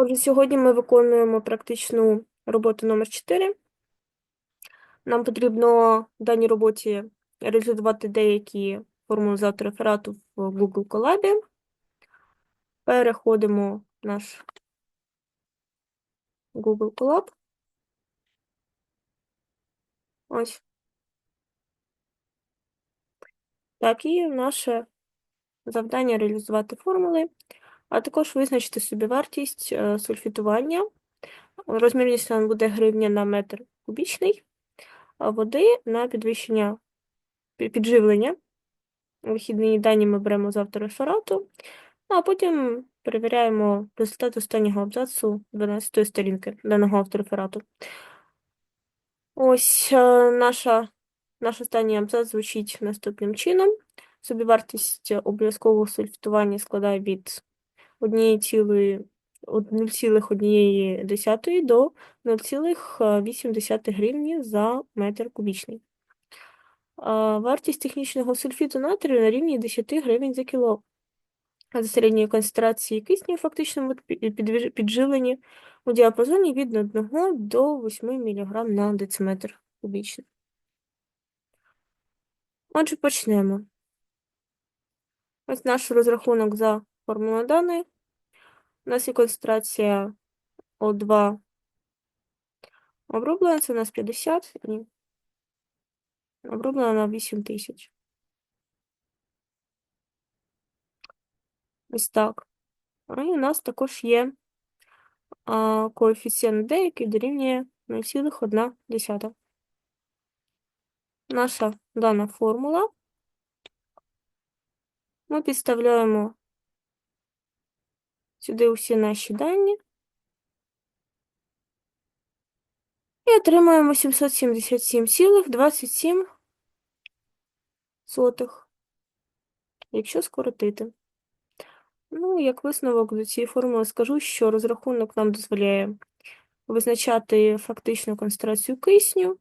Отже, сьогодні ми виконуємо практичну роботу номер 4. Нам потрібно в даній роботі реалізувати деякі формули з автореферату в Google Colab. Переходимо в наш Google Colab. Ось. Так, і наше завдання реалізувати формули, а також визначити собі вартість е, сульфітування. Розмірність нам буде гривня на метр кубічний, а води на підвищення підживлення. Вихідні дані ми беремо з автореферату, ну, а потім перевіряємо результат останнього абзацу 12 сторінки даного автореферату. Ось е, наша, наш останній абзац звучить наступним чином. Собівартість обов'язкового сульфітування складає від 0,1 до 0,8 гривні за метр кубічний. Вартість технічного сульфіту натрію на рівні 10 гривень за кіло. За середньої концентрації кисню в фактичному підживленні у діапазоні від 1 до 8 мг на дециметр кубічний. Отже, почнемо. Ось наш розрахунок за формулою даної. У нас є концентрація О2 оброблена, це у нас 50, ні. Оброблена на 8000. Ось так. І у нас також є а, коефіцієнт D, який дорівнює 0,1. Наша дана формула. Ми підставляємо сюди усі наші дані. І отримаємо 777,27 сотих, якщо скоротити. Ну, як висновок до цієї формули скажу, що розрахунок нам дозволяє визначати фактичну концентрацію кисню,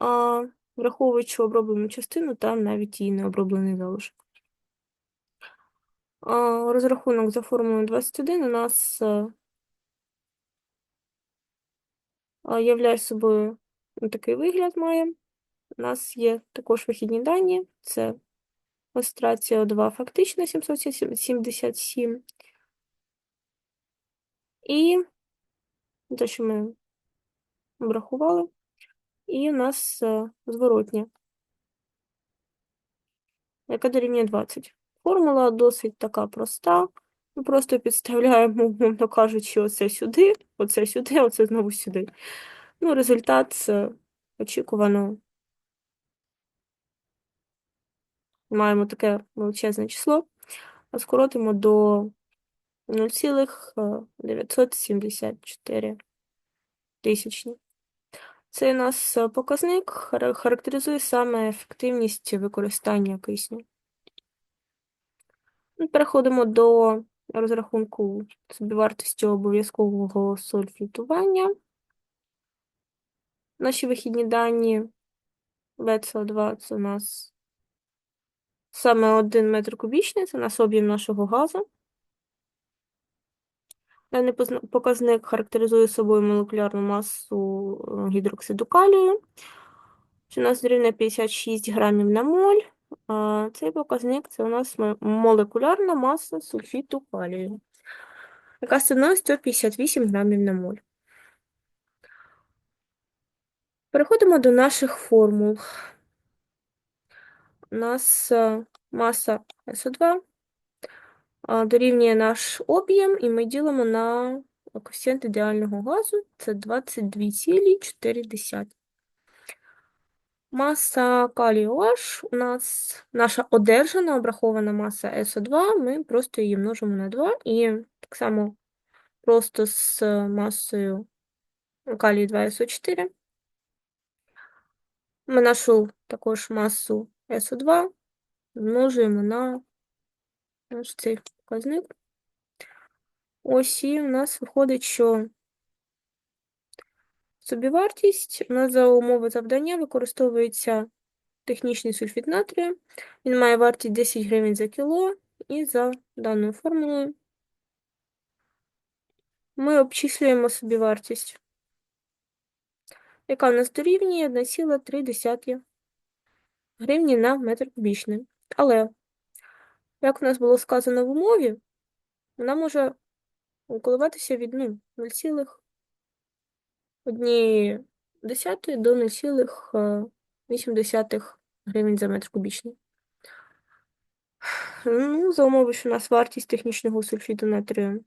а враховуючи оброблену частину та навіть її необроблений залишок. Розрахунок за формулою 21 у нас е, являє собою такий вигляд має. У нас є також вихідні дані, це концентрація О2 фактична 777. І те, що ми обрахували, і у нас е, зворотня, яка дорівнює 20. Формула досить така проста. Ми просто підставляємо, умовно кажучи, оце сюди, оце сюди, оце знову сюди. Ну, результат е, очікувано. Маємо таке величезне число, а скоротимо до 0,974 тисячні. Цей у нас е, показник характеризує саме ефективність використання кисню. Ну, Переходимо до розрахунку собівартості обов'язкового сульфітування. Наші вихідні дані ВСО2 це у нас саме 1 метр кубічний, це у нас об'єм нашого газу. Даний показник характеризує собою молекулярну масу е, гідроксиду калію, що у нас дорівнює 56 грамів на моль. Цей показник це у нас молекулярна маса сульфіту калію, яка становить 158 грамів на моль. Переходимо до наших формул. У нас е, маса СО2 дорівнює наш об'єм, і ми ділимо на коефіцієнт ідеального газу, це 22,4. Маса калію OH у нас наша одержана, обрахована маса СО2, ми просто її множимо на 2, і так само просто з масою калію 2СО4. Ми нашу також масу СО2 множуємо на ось цей показник. Ось і у нас виходить, що собівартість у нас за умови завдання використовується технічний сульфід натрію. Він має вартість 10 гривень за кіло, і за даною формулою ми обчислюємо собі вартість, яка у нас дорівнює 1,3 гривні на метр кубічний. Але, як у нас було сказано в умові, вона може коливатися від ну, 0,1 до 0,8 гривень за метр кубічний. Ну, за умови, що у нас вартість технічного сульфіду натрію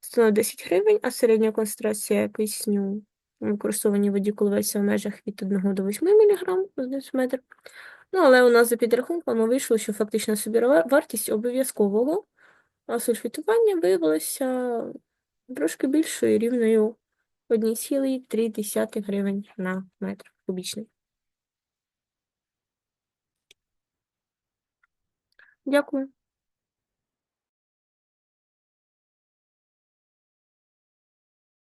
становить 10 гривень, а середня концентрація кисню у використованій воді коливається в межах від 1 до 8 мг за дециметр. Ну, але у нас за підрахунками вийшло, що фактично собівартість обов'язкового сульфітування виявилася трошки більшою рівною 1,3 гривень на метр кубічний. Дякую.